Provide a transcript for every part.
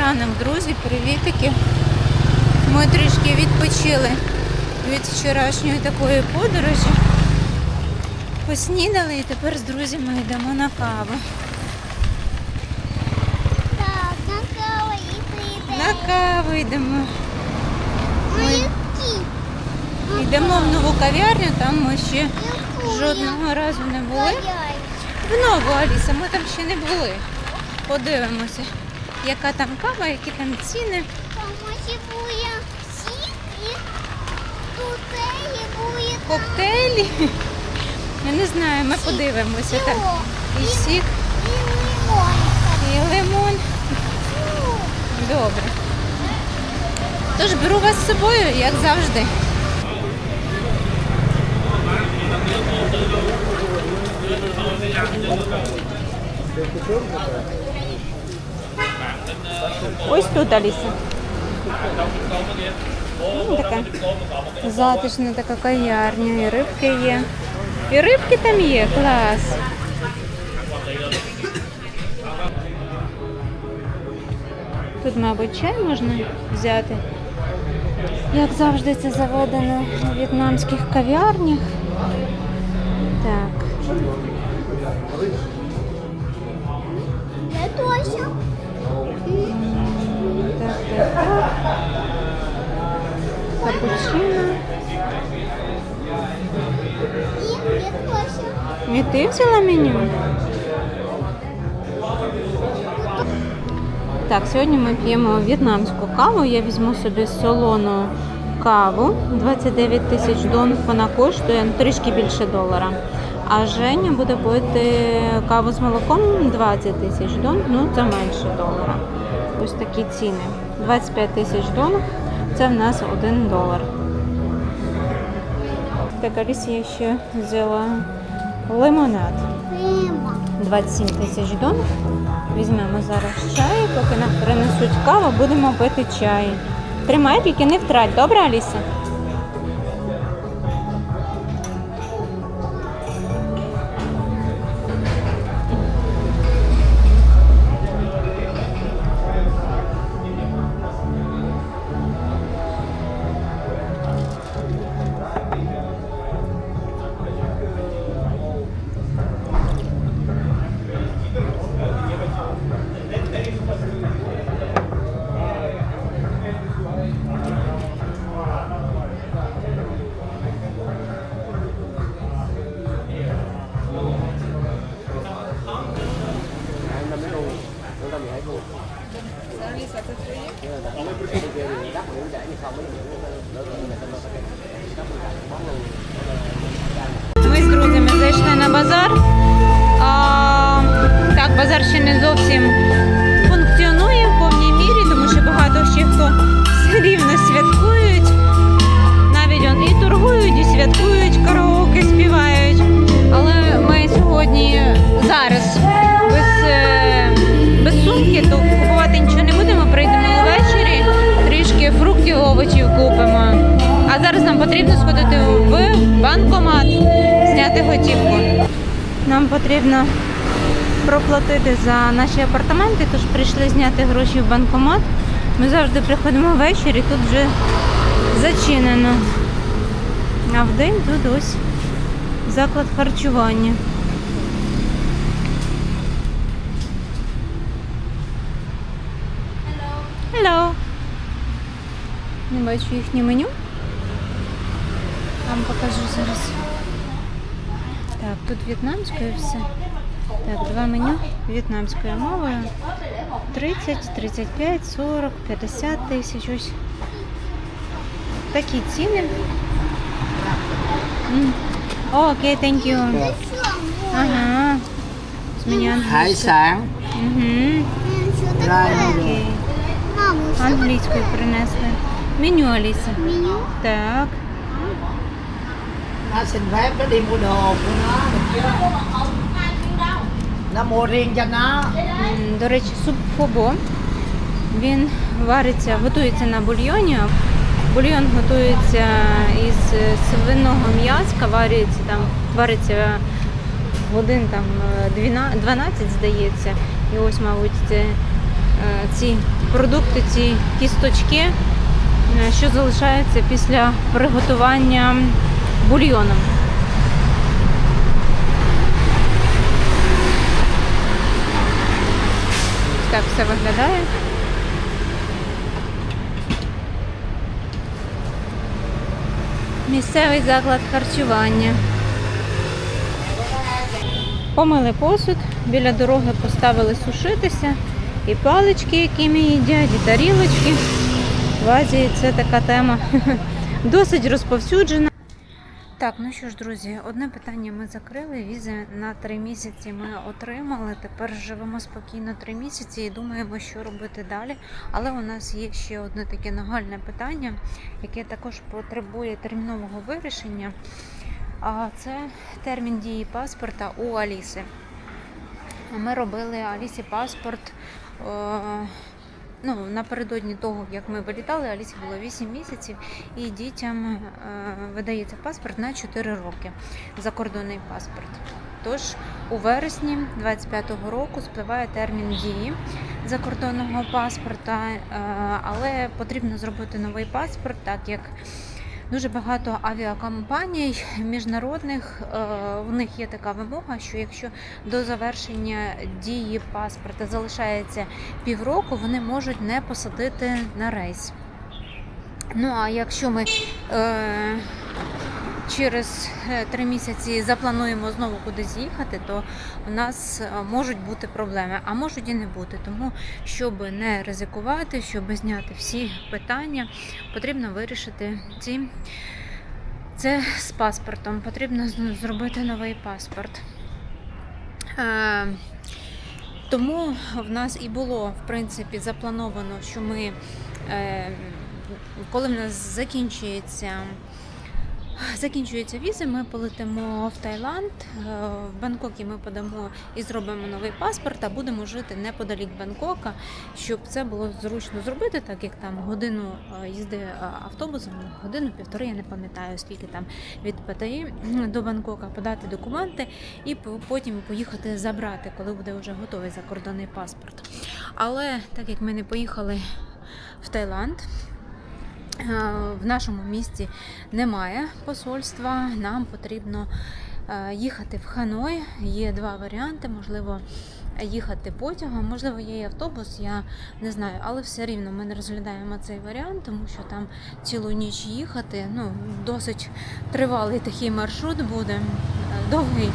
Ранок, друзі, привітики. Ми трішки відпочили від вчорашньої такої подорожі. Поснідали і тепер з друзями йдемо на каву. Так, на каву і На каву йдемо. Мої Йдемо в нову кав'ярню, там ми ще жодного разу не були. В нову Аліса, ми там ще не були. Подивимося, яка там кава, які там ціни. Там буде сік і тут і буде Коктейлі. Я не знаю, ми подивимося там. І сік, І лимон. і лимон. Добре. Тож беру вас з собою, як завжди. Ось тут Аліса. Ну, така затишна така кав'ярня, і рибки є. І рибки там є, клас. Тут, мабуть, чай можна взяти. Як завжди це заведено у в'єтнамських кав'ярнях. Так. Капучино. І ти взяла меню? Так, сьогодні ми п'ємо в'єтнамську каву. Я візьму собі солону каву. 29 тисяч дон. Вона коштує ну, трішки більше долара. А Женя буде пити каву з молоком 20 тисяч дон, ну це менше долара. Ось такі ціни. 25 тисяч доларів це в нас 1 долар. Так, Алісі я ще взяла лимонад. Рима. 27 тисяч дон. Візьмемо зараз чай, поки нам принесуть каву, будемо пити чай. Тримай, тільки не втрать, добре, Аліса? Зняти готівку. Нам потрібно проплатити за наші апартаменти, тож прийшли зняти гроші в банкомат. Ми завжди приходимо ввечері, тут вже зачинено. А вдень тут ось заклад харчування. Hello. Не бачу їхнє меню. Вам покажу зараз. Так, тут в'єтнамською все. Так, два меню в'єтнамською мовою. 30, 35, 40, 50 тисяч. Ось такі ціни. Окей, thank you. Ага. З hải sản Угу. Окей. Англійською принесли. Меню Аліса. меню? Так. Nó xin phép nó đi mua đồ của nó nó mua riêng cho nó До речі, суп фобо. Він вариться, готується на бульйоні. Бульйон готується із е, свиного м'язка, вариться там, вариться годин там е, 12, 12, здається. І ось, мабуть, це ці продукти, ці кісточки, е, що залишаються після приготування бульйону. Так все виглядає. Місцевий заклад харчування. Помили посуд, біля дороги поставили сушитися. І палички, якими їдять, і тарілочки. В Азії це така тема досить розповсюджена. Так, ну що ж, друзі, одне питання ми закрили. Візи на три місяці ми отримали. Тепер живемо спокійно три місяці і думаємо, що робити далі. Але у нас є ще одне таке нагальне питання, яке також потребує термінового вирішення. А це термін дії паспорта у Аліси. Ми робили Алісі паспорт. е, Ну, напередодні того, як ми вилітали, Алісі було 8 місяців, і дітям е, видається паспорт на 4 роки закордонний паспорт. Тож у вересні 25-го року спливає термін дії закордонного паспорта, е, але потрібно зробити новий паспорт, так як Дуже багато авіакомпаній міжнародних е, в них є така вимога, що якщо до завершення дії паспорта залишається півроку, вони можуть не посадити на рейс. Ну а якщо ми е, через е, три місяці заплануємо знову кудись їхати, то у нас е, можуть бути проблеми, а можуть і не бути. Тому, щоб не ризикувати, щоб зняти всі питання, потрібно вирішити ці. Це з паспортом. Потрібно зробити новий паспорт. Е, тому в нас і було в принципі заплановано, що ми, коли в нас закінчується. Закінчуються візи, ми полетимо в Таїланд. Е, В Бангкокі ми подамо і зробимо новий паспорт, а будемо жити неподалік Бангкока, щоб це було зручно зробити, так як там годину е, їзди е, автобусом, годину півтори, я не пам'ятаю, скільки там від Паттайі до Бангкока подати документи і потім поїхати забрати, коли буде вже готовий закордонний паспорт. Але так як ми не поїхали в Таїланд. Е, В нашому місті немає посольства. Нам потрібно е, їхати в Ханой. Є два варіанти. Можливо, їхати потягом, можливо, є і автобус, я не знаю, але все рівно ми не розглядаємо цей варіант, тому що там цілу ніч їхати. Ну, досить тривалий такий маршрут буде, е, довгий.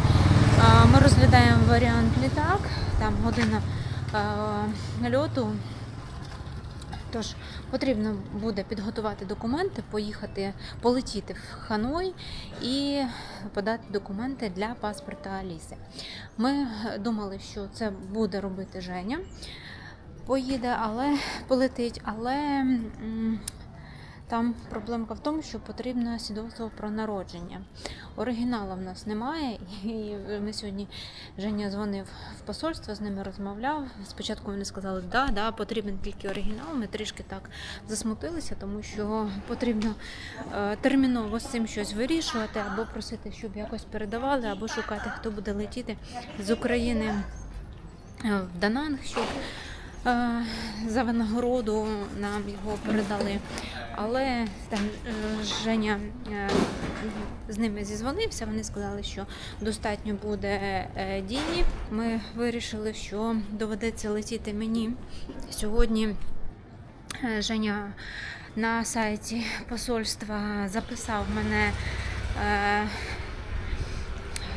Ми розглядаємо варіант літак, там година льоту. Тож потрібно буде підготувати документи, поїхати, полетіти в Ханой і подати документи для паспорта Аліси. Ми думали, що це буде робити Женя. Поїде, але полетить, але там проблемка в тому, що потрібно свідоцтво про народження. Оригіналу в нас немає, і ми сьогодні Женя дзвонив в посольство, з ними розмовляв. Спочатку вони сказали, да, да, потрібен тільки оригінал. Ми трішки так засмутилися, тому що потрібно е, терміново з цим щось вирішувати, або просити, щоб якось передавали, або шукати, хто буде летіти з України е, в Дананг, щоб е, за винагороду нам його передали. Але там е, Женя е, з ними зізвонився. Вони сказали, що достатньо буде е, дії. Ми вирішили, що доведеться летіти мені сьогодні. Женя на сайті посольства записав мене.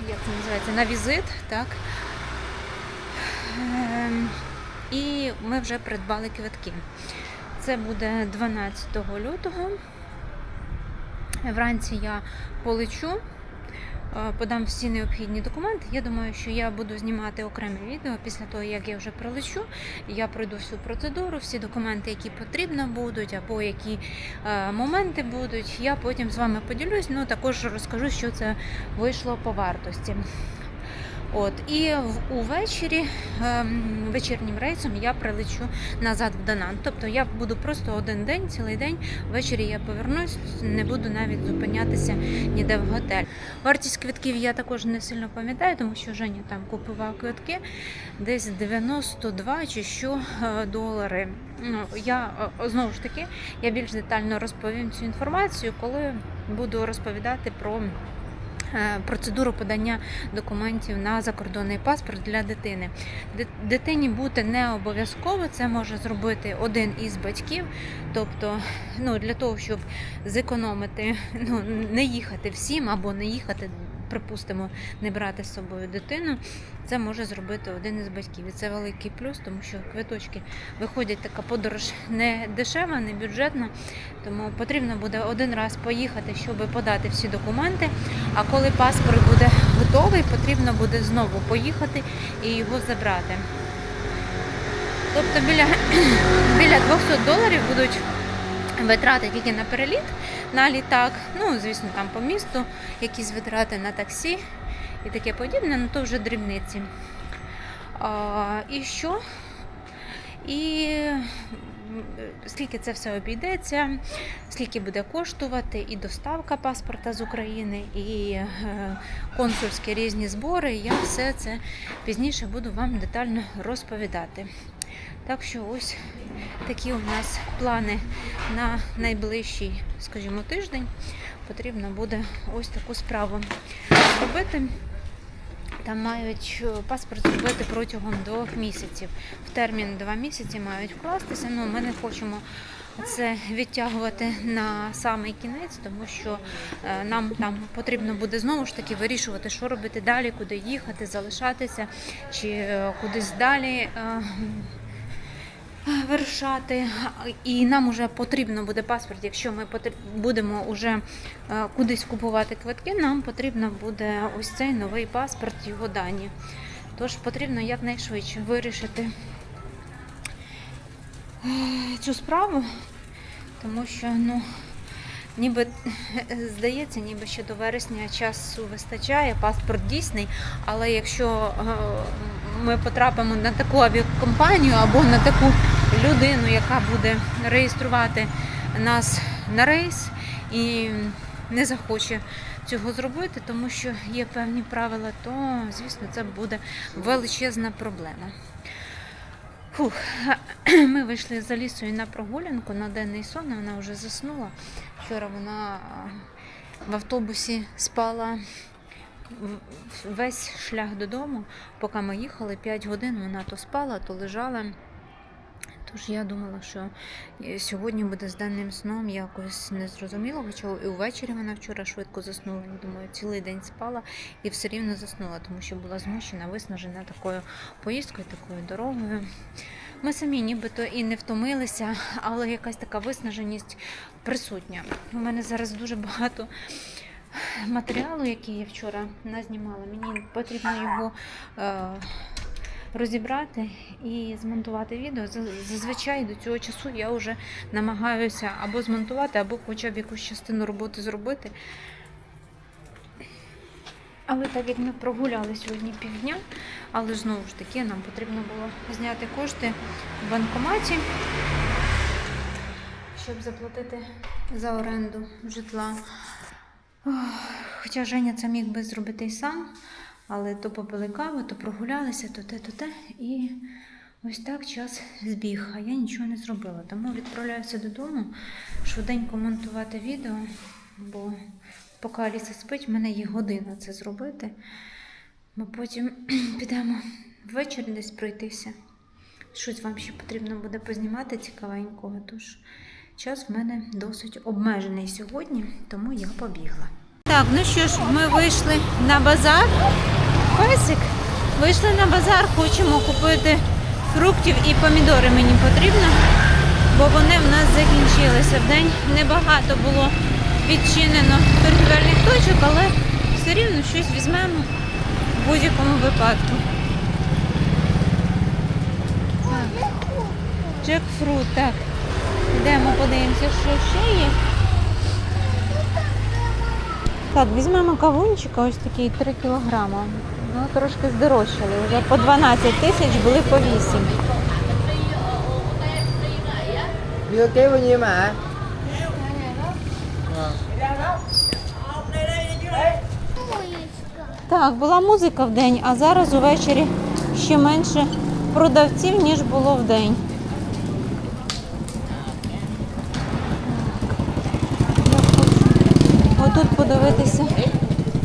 Як це називається, на візит, так. Ем, І ми вже придбали квитки. Це буде 12 лютого. Вранці я полечу, е, подам всі необхідні документи. Я думаю, що я буду знімати окреме відео після того, як я вже прилечу. Я пройду всю процедуру, всі документи, які потрібно будуть, або які е, моменти будуть. Я потім з вами поділюсь. Ну також розкажу, що це вийшло по вартості. От і увечері ем, вечірнім рейсом я прилечу назад в Данан. Тобто я буду просто один день, цілий день. Ввечері я повернусь, не буду навіть зупинятися ніде в готель. Вартість квитків я також не сильно пам'ятаю, тому що Женя там купував квитки десь 92 чи що е, долари. Ну, я е, знову ж таки я більш детально розповім цю інформацію, коли буду розповідати про. Е, Процедуру подання документів на закордонний паспорт для дитини. Дитині бути не обов'язково, це може зробити один із батьків. Тобто, ну для того, щоб зекономити, ну не їхати всім або не їхати, припустимо, не брати з собою дитину, це може зробити один із батьків. І це великий плюс, тому що квиточки виходять така подорож не дешева, не бюджетна. Тому потрібно буде один раз поїхати, щоб подати всі документи. А коли паспорт буде готовий, потрібно буде знову поїхати і його забрати. Тобто біля, біля 200 доларів будуть витрати тільки на переліт, на літак, ну, звісно, там по місту, якісь витрати на таксі і таке подібне, ну то вже дрібниці. А, і що? І скільки це все обійдеться, скільки буде коштувати і доставка паспорта з України, і е, консульські різні збори. Я все це пізніше буду вам детально розповідати. Так що ось такі у нас плани на найближчий, скажімо, тиждень. Потрібно буде ось таку справу зробити. Там мають е, паспорт зробити протягом двох місяців. В термін два місяці мають вкластися. Ну, ми не хочемо це відтягувати на самий кінець, тому що е, нам там потрібно буде знову ж таки вирішувати, що робити далі, куди їхати, залишатися, чи е, кудись далі. Вирушати, і нам вже потрібно буде паспорт. Якщо ми будемо вже е, кудись купувати квитки, нам потрібно буде ось цей новий паспорт, його дані. Тож потрібно якнайшвидше вирішити е, цю справу, тому що ну, ніби здається, ніби ще до вересня часу вистачає, паспорт дійсний, але якщо е, ми потрапимо на таку авіакомпанію або на таку людину, яка буде реєструвати нас на рейс і не захоче цього зробити, тому що є певні правила, то звісно це буде величезна проблема. Фух. Ми вийшли за лісою на прогулянку на денний сон, вона вже заснула. Вчора вона в автобусі спала весь шлях додому, поки ми їхали 5 годин, вона то спала, то лежала. Тож я думала, що е, сьогодні буде з денним сном якось незрозуміло, хоча і увечері вона вчора швидко заснула. Я думаю, цілий день спала і все рівно заснула, тому що була змучена, виснажена такою поїздкою, такою дорогою. Ми самі нібито і не втомилися, але якась така виснаженість присутня. У мене зараз дуже багато матеріалу, який я вчора назнімала. Мені потрібно його е, розібрати і змонтувати відео. Зазвичай до цього часу я вже намагаюся або змонтувати, або хоча б якусь частину роботи зробити. Але так як ми прогуляли сьогодні півдня, але знову ж таки нам потрібно було зняти кошти в банкоматі, щоб заплатити за оренду житла. Хоча Женя це міг би зробити і сам, але то попили каву, то прогулялися, то те, то те. І ось так час збіг, а я нічого не зробила. Тому відправляюся додому швиденько монтувати відео, бо поки Аліса спить, в мене є година це зробити. Ми потім підемо ввечері десь пройтися. Щось вам ще потрібно буде познімати цікавенького. Тож час в мене досить обмежений сьогодні, тому я побігла. Так, ну що ж, ми вийшли на базар. Песик, вийшли на базар, хочемо купити фруктів і помідори мені потрібно, бо вони в нас закінчилися. В день небагато було відчинено торгівельних точок, але все рівно щось візьмемо в будь-якому випадку. Джекфрут, так. Йдемо, подивимося, що ще є. Так, візьмемо кавунчика, ось такий 3 кілограма. Ну, трошки здорожчали. Вже по 12 тисяч були по 8. Đưa kéo bao nhiêu mà? Моєчка. Так, була музика в день, а зараз увечері ще менше продавців, ніж було в день. Отут подивитися.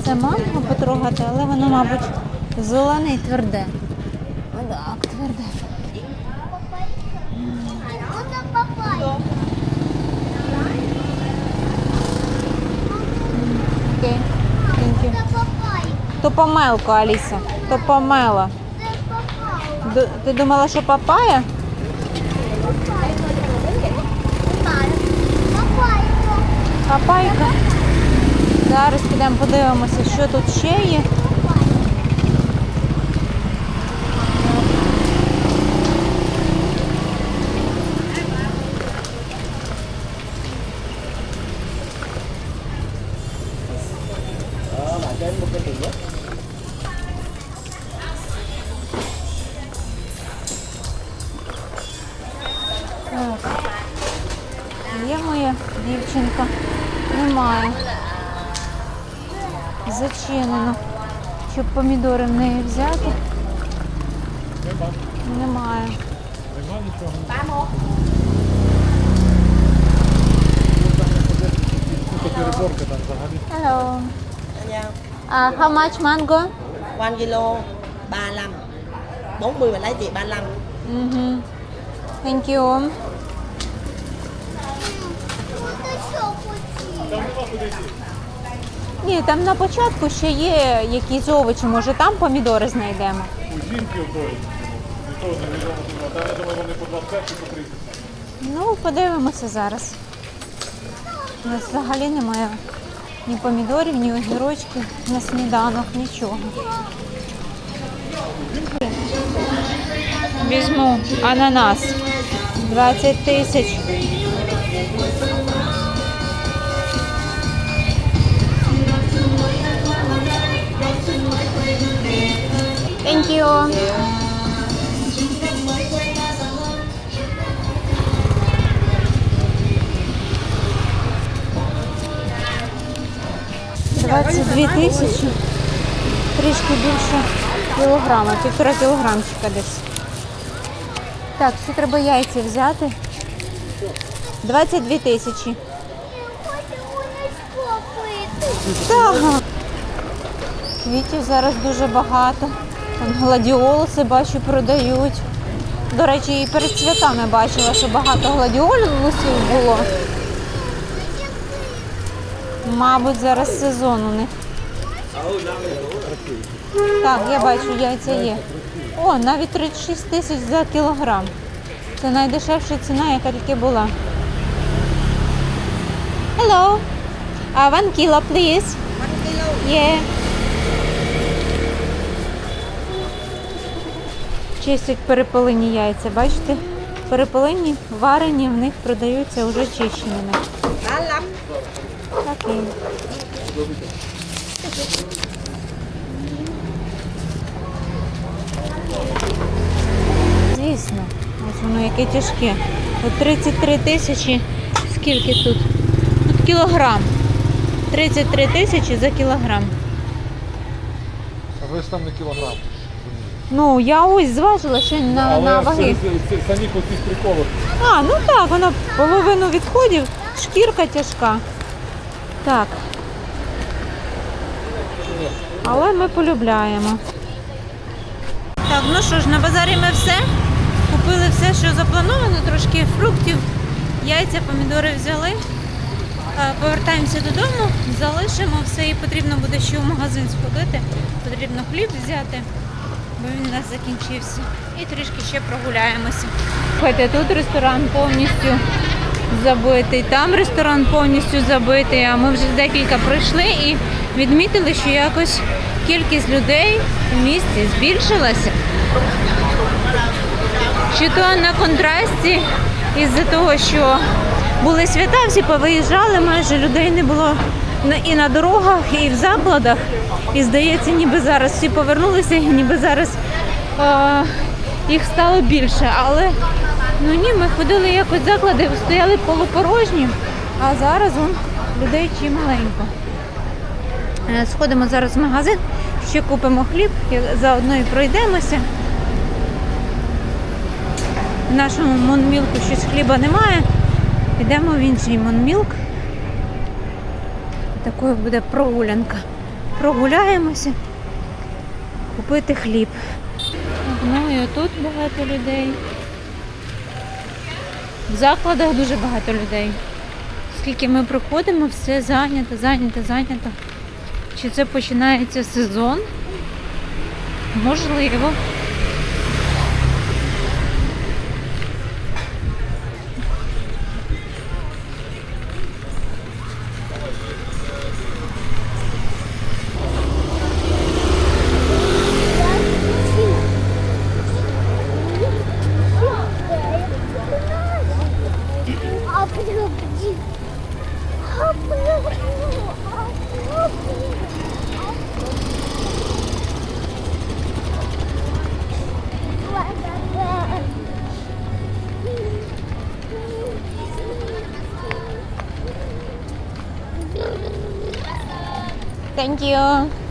Це манго потрогати, але воно, мабуть, зелене і тверде. Так, тверде. То помелко, Аліса. То папай. Д- Ти думала, що папая? Папайка. Зараз підемо подивимося, що тут ще є. Помідори в неї взяти. Немає. Hello. А how much mango? 1 kg 35 40 mà lấy chị 35 Угу. Thank you. Тут що хотів? Ні, там на початку ще є якісь овочі, може там помідори знайдемо. У жінки отої. Ніхто не відомо, що там, я думаю, вони по 25 чи по 30. Ну, подивимося зараз. У нас взагалі немає ні помідорів, ні огірочків на сніданок, нічого. Візьму ананас. 20 тисяч. Thank you. Двадцять дві тисячі. Трішки більше кілограма, півтора кілограмчика десь. Так, ще треба яйця взяти. 22 тисячі. Так. Квітів зараз дуже багато. Там гладіолуси бачу продають. До речі, і перед святами бачила, що багато гладіолусів було. Мабуть, зараз сезон у них. Так, я бачу, яйця є. О, навіть 36 тисяч за кілограм. Це найдешевша ціна, яка тільки була. Hello. Uh, one kilo, please. Yeah. Чистять перепелині яйця, бачите? Перепелині, варені, в них продаються вже чищеними. 35 Окей. Звісно, ось воно яке тяжке. От 33 тисячі. Скільки тут? Тут кілограм. 33 тисячі за кілограм. А ви там не кілограм. Ну, я ось зважила ще на, на ваги. це, це самі оці приколи. А, ну так, вона половину відходів, шкірка тяжка. Так. Але ми полюбляємо. Так, ну що ж, на базарі ми все. Купили все, що заплановано, трошки фруктів, яйця, помідори взяли. Е, Повертаємося додому, залишимо все і потрібно буде ще в магазин сходити. Потрібно хліб взяти, бо він у нас закінчився. І трішки ще прогуляємося. Слухайте, тут ресторан повністю забитий, там ресторан повністю забитий, а ми вже декілька пройшли і відмітили, що якось кількість людей в місті збільшилася. Чи то на контрасті із-за того, що були свята, всі повиїжджали, майже людей не було і на дорогах, і в закладах. І здається, ніби зараз всі повернулися, і ніби зараз е, їх стало більше. Але ну ні, ми ходили якось заклади, стояли полупорожні, а зараз он, людей чималенько. Е, Сходимо зараз в магазин, ще купимо хліб, заодно і пройдемося. В нашому монмілку щось хліба немає. Йдемо в інший монмілк. Такою буде прогулянка. Прогуляємося, купити хліб. Ну і отут багато людей. В закладах дуже багато людей. Скільки ми приходимо, все зайнято, зайнято, зайнято. Чи це починається сезон? Можливо. Thank you.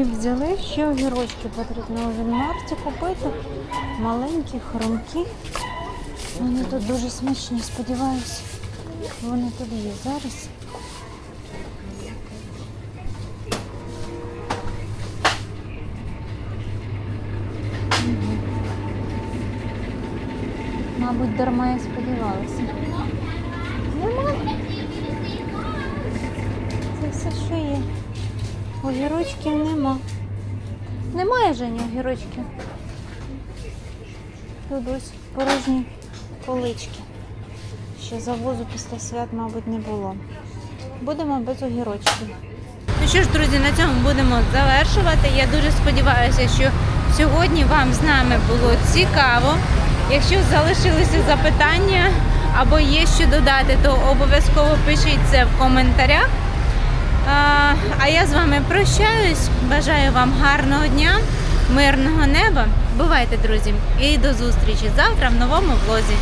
Хліб взяли, ще огірочки потрібно у Вільмарті купити. Маленькі, хрумкі. Вони тут дуже смачні, сподіваюся. Вони тут є зараз. Мабуть, дарма я сподівалася. Огірочків нема. Немає Жені огірочків. Тут ось порожні полички. Ще завозу після свят, мабуть, не було. Будемо без огірочків. Ну що ж, друзі, на цьому будемо завершувати. Я дуже сподіваюся, що сьогодні вам з нами було цікаво. Якщо залишилися запитання або є що додати, то обов'язково пишіть це в коментарях. А, а я з вами прощаюсь. Бажаю вам гарного дня, мирного неба. Бувайте, друзі, і до зустрічі завтра в новому влозі.